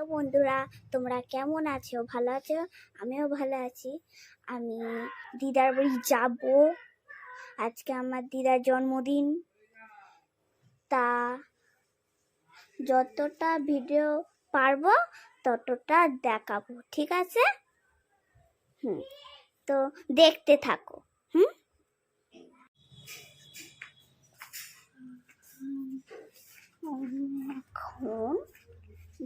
Hello বন্ধুরা, তোমরা কেমন আছো? ভালো আছো? আমিও ভালো আছি। আমি দিদার বাড়ি যাব। আজকে আমার দিদার জন্মদিন। তা যতটা ভিডিও পারব, ততটা দেখাবো, ঠিক আছে? হুম, তো দেখতে থাকো। হুম? এখন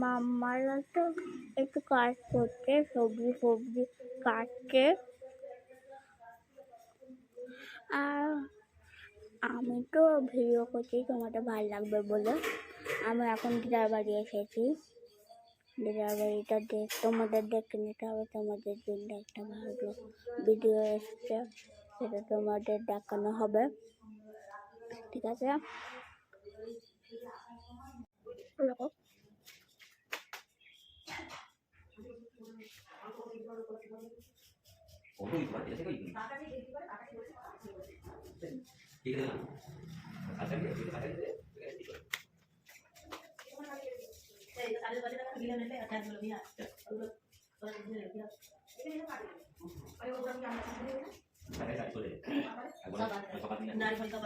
মাম্মারা তো একটু কাজ করছে সবজি ফবজি কাটছে আর আমি তো ভিডিও করছি তোমাদের ভালো লাগবে বলে। আমি এখন দিদার বাড়ি এসেছি। দিদার বাড়িটা দেখ, তোমাদের দেখে নিতে হবে, তোমাদের জন্য একটা ভালো ভিডিও এসছে। সেটা তোমাদের দেখানো হবে। ঠিক আছে? দেখো नारियल का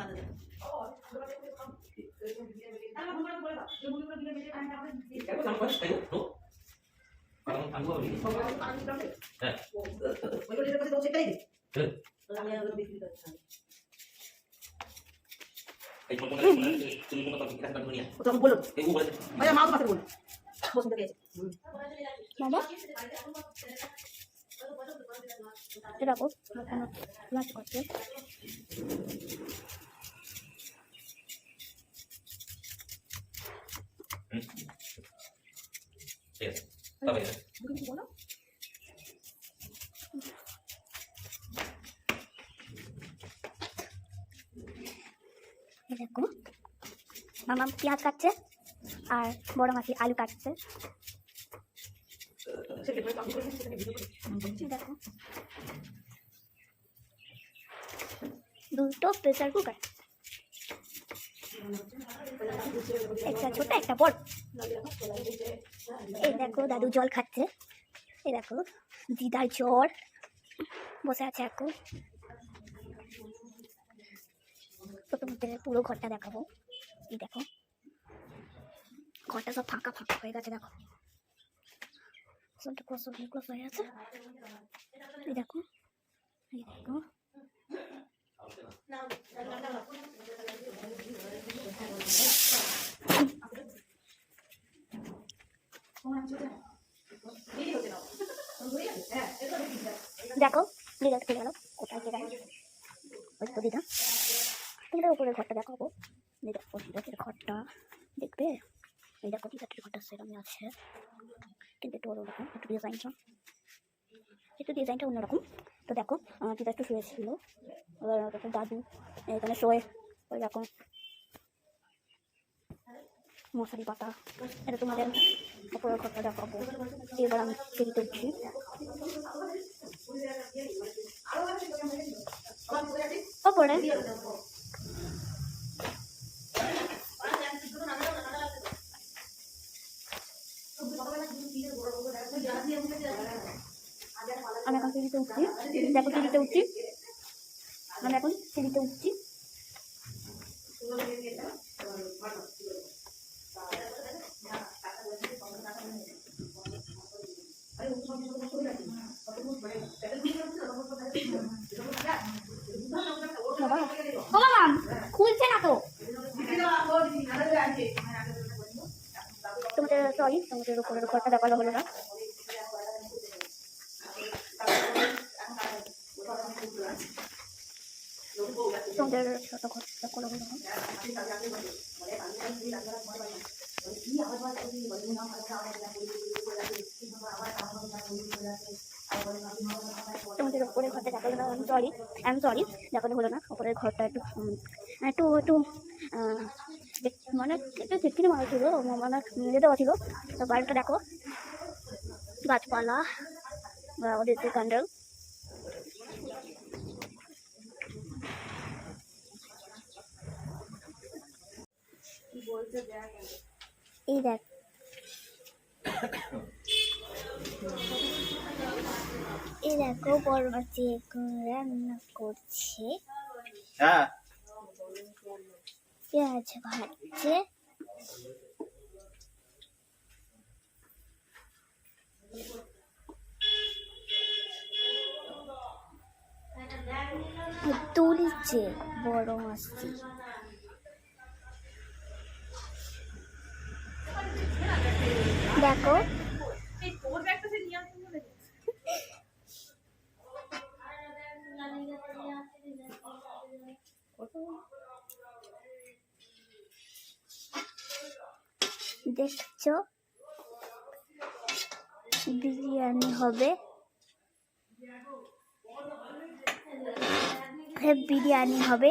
Parang tanggol. Eh. Wala. Eh. মামা পেঁয়াজ কাটছে আর বড় মাসি আলু কাটছে। দেখো। দুটো প্রেসার কুকার একটা ছোট একটা বড়। এই দেখো, দাদু জল খাচ্ছে। এই দেখো, দিদার জ্বর। বসে আছে এখন। পুরো ঘরটা দেখাবো। এই দেখো, ঘরটা সব ফাঁকা ফাঁকা হয়ে গেছে, দেখো। সবটা ক্লোজ ক্লোজ হয়ে আছে এই দেখো এই দেখো। দেখো দিদা চলে গেল কোথায় গেল ওই তো দিদা। দিদা উপরের ঘরটা দেখাবো দিদা দিদার ঘরটা। দেখবে? এই দেখো দিদার ঘরটা সেরকমই আছে। কিন্তু একটু অন্যরকম একটু ডিজাইনটা একটু ডিজাইনটা অন্যরকম। তো দেখো দিদা একটু শুয়েছিল। এবার দাদু, এখানে শোয়ে। ওই দেখো মশারি পাতা, এটা তোমাদের উপরের ঘরটা দেখাবো। এবার আমি সিঁড়িতে উঠছি ওপরে। আমি এখন সিঁড়িতে উঠছি। দেখো সিঁড়িতে উঠছি। আমি এখন সিঁড়িতে উঠছি। খুলছে না তো। তোমাদের সরি তোমাদের উপরের ঘরটা দেখানো হলো না। তোমাদের ছোট করে হলো তোমাদের উপরে ঘরটা দেখাল না আমি সরি আমি সরি দেখানো হলো না উপরের ঘরটা একটু একটু একটু মানে একটু ছিটকিনি মারা ছিল মানে যেতে ছিল তো বাড়িটা দেখো গাছপালা ওদের যে ক্যান্ডেল এই দেখ। এই দেখো বড় বাচ্চা এখন রান্না করছে। হ্যাঁ। পেঁয়াজ ভাজছে। তুলছে বড় মাছটি দেখো। দেখছ? বিরিয়ানি হবে। হ্যাঁ বিরিয়ানি হবে।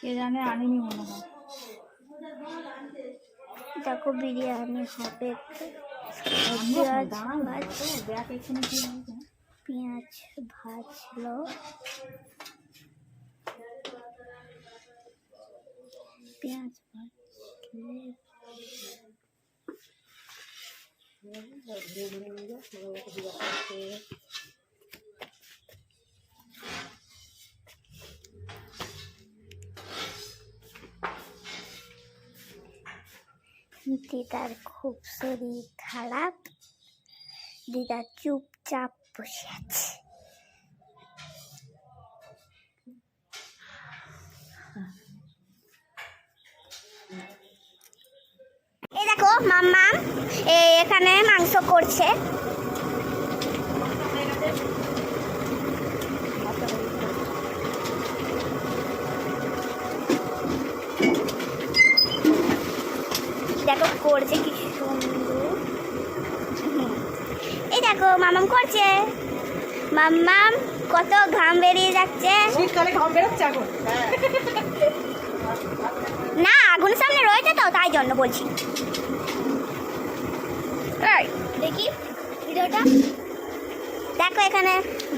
কে জানে আনিনি মনে হয়। দেখো বিরিয়ানি হবে আনব এখন, পেঁয়াজ দাঁড়াও না, ভাজ তো ব্যাগ এখানে কি হয়েছে? পেঁয়াজ ভাজলো পেঁয়াজ ভাজলে দিদার খুব শরীর খারাপ দিদা চুপচাপ বসে আছে। এই দেখো মাম্মা এখানে মাংস করছে দেখো করছে কি সুন্দর। এই দেখো মামাম করছে। মাম্মাম কত ঘাম বেরিয়ে যাচ্ছে। শীতকালে ঘাম বেরোচ্ছে এখন। না আগুনের সামনে রয়েছে তো তাই জন্য বলছি। দেখি ভিডিওটা। দেখো এখানে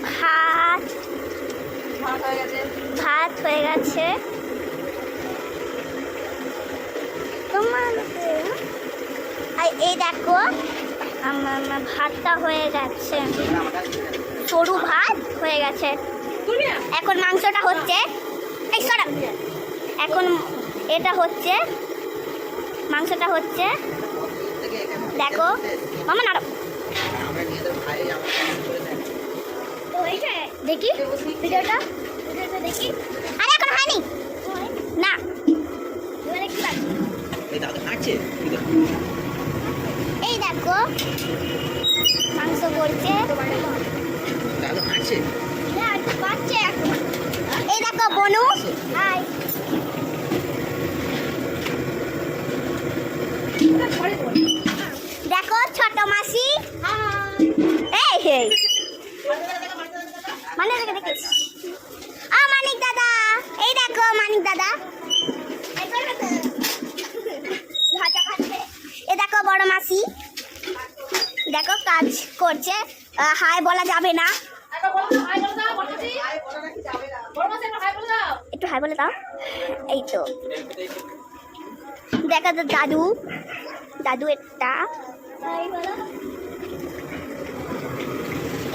ভাত। ভাত হয়ে গেছে। ভাত হয়ে গেছে। তোমার আর এই দেখো ভাতটা হয়ে গেছে। সরু ভাত হয়ে গেছে। এখন মাংসটা হচ্ছে এই সরা। এখন এটা হচ্ছে মাংসটা হচ্ছে দেখো মামা নাড়ো। দেখি ভিডিওটা ভিডিওটা দেখি। আরে এখন হয়নি। না। এবারে কি বাকি? এই দাদা হাঁটছে এই দেখো মাংস এই দেখো বনু। হাই। দেখো ছোট মাসি। এই এই। মানে দেখে দেখিস আ মানিক দাদা। এই দেখো মানিক দাদা। এ দেখো বড় মাসি। দেখো কাজ করছে। হাই বলা যাবে না। একটু হাই বলে দাও। এই তো। দেখা তো দাদু। দাদু একটা।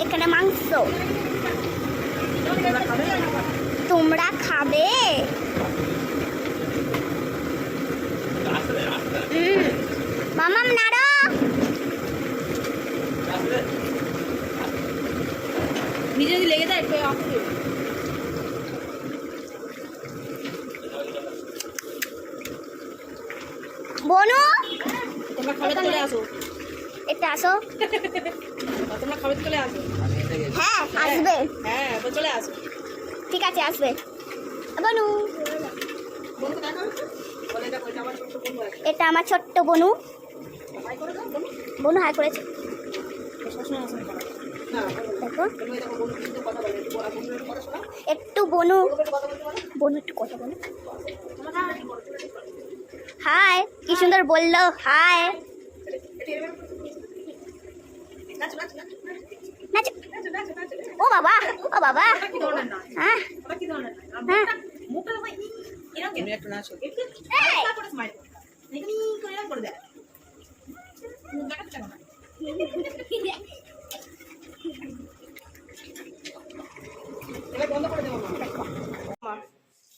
এখানে মাংস। তোমরা খাবে হুম মামাম নাড়ো নিজে যদি লেগে যায় একটু অফ করে দিও। বনু তোমরা খাবে তো চলে আসো হ্যাঁ আসবে। ঠিক আছে, আসবে। বনু। এটা আমার ছোট্ট বনু। বনু হাই করেছে। একটু বনু। পারো বনু, একটু কথা বলো। হাই, কি সুন্দর বলল। হাই। নাচো। বাবা ও বাবা। ওটা হ্যাঁ? ওটা হ্যাঁ।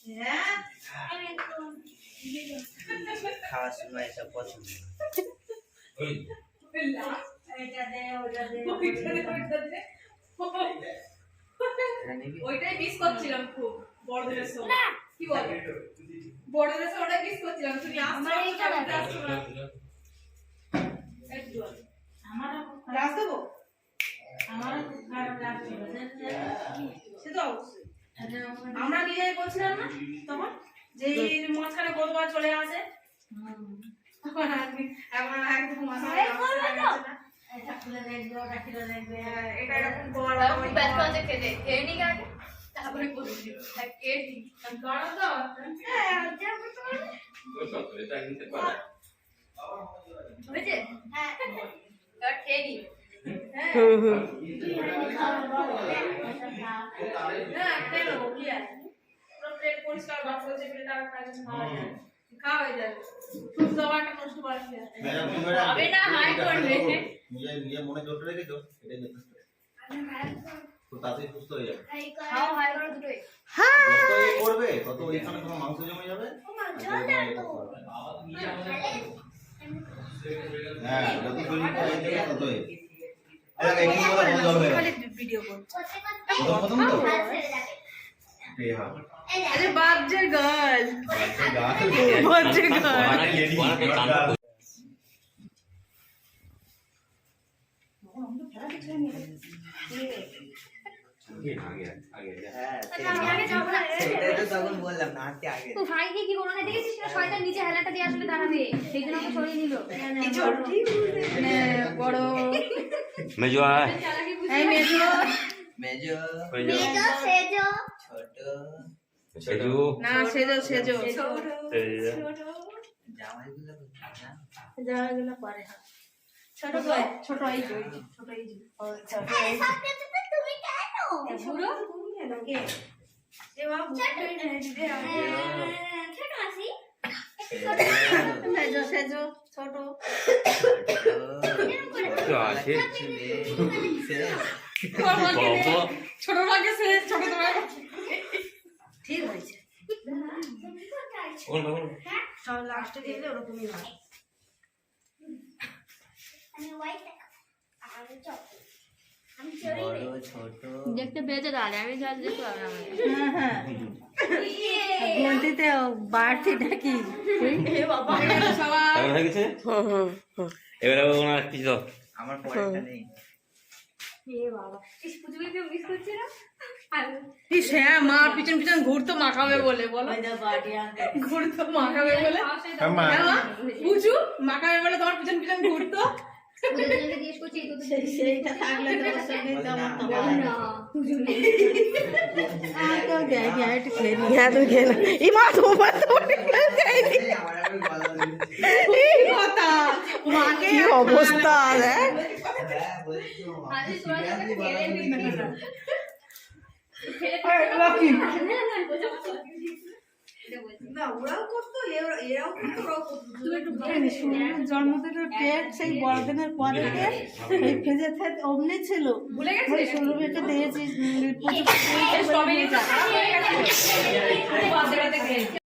হ্যাঁ খাওয়ার সময় এসব পছন্দ। এটা নিবি ওইটাই মিস করছিলাম খুব। বড়দের সময় কি বল? বড়দের সময় ওটাই মিস করছিলাম। তুমি আসছো আসছো, আসছো না। একটু রাস দেবো? সে তো অবশ্যই। আমরা নিজেই বলছিলাম না তখন যে মাঝখানে গরুবার চলে আসে। তখন আর- এখন আর একদম মাঝখানে আসতে লাগছে না। হ্যাঁ, এটা এরকম কর, ওই কর। তারপরে বলছি খেয়ে নি করো তো? হ্যাঁ, হয়েছে এবার খেয়ে নি হ্যাঁ, খেয়ে নেব, কি আছে? পুরো plate পরিষ্কার বাক্স আছে, plate আর খাওয়া যাবে, খাওয়া যাবে। খাওয়া হয়ে যাবে। শুধু খাবারটা নষ্ট করার কি আছে? হবে না হাই করবে নিজে নিজে মনে জোট রেখেছো এটাই যথেষ্ট তো তাতেই সুস্থ হয়ে যাবে। খাও হাই করো দুটোই। যত করবে তত ওইখানে তোমার মাংস জমে যাবে। আর তোমার করতে পারবে না। হ্যাঁ যত এই হ্যাঁ। গাছ। হ্যাঁ বড় মেজো মেজো। মেজো মেজো সেজো ছোট। সেজু না সেজো সেজো জামাইগুলো কোথায়, হ্যাঁ? ছোট ভাই ছোট এই যে, এই যে, ছোট এই তুমি কেন? বুড়ো? তুমি কেন কে এ বাবা ছোট? মাসি সেজো সেজো ছোট। তো আছে বাবা। ছোট ছোট তোমার ঠিক হয়েছে। ওর বাবা সব লাস্টে দিলে ওরকমই হয় আমি হোয়াইট আমি চক আমি বড় ছোট দেখতে পেয়েছে তাহলে আমি যা দেখতে পারব না। নাকি হয়ে গেছে? এবারে ওনার কিছু দাও। আমার পরেরটা নেই। মিস করছে না? ইস হ্যাঁ মা পিছন পিছন ঘুরতো মাখাবে বলে বলো। ঘুরতো মাখাবে বলে। হ্যাঁ বুঝু মাখাবে বলে তোমার পিছন পিছন ঘুরতো? ওদের জন্য জিজ্ঞেস করছি তো তো সেইটা থাকলে তোমার সঙ্গে তো আমার তো বল না হ্যাঁ তুমি খেয়ে না এই মা তোমার আমার আবার গলা ধরে- কথা মাকে কি অবস্থা দেখ হ্যাঁ বলছি তো, আরে তোরা ঠিক আছে, যখন গলা খেলে ধরে নিবি দিয়েছে। না ওরাও করতো এরাও করতো ওরাও করতো জন্মদিনের কেক সেই বড়দিনের পরে কেক এই ফ্রিজে থাকে অমনি ছিল ভুলে গেছি ষোলো বেটে দিয়েছি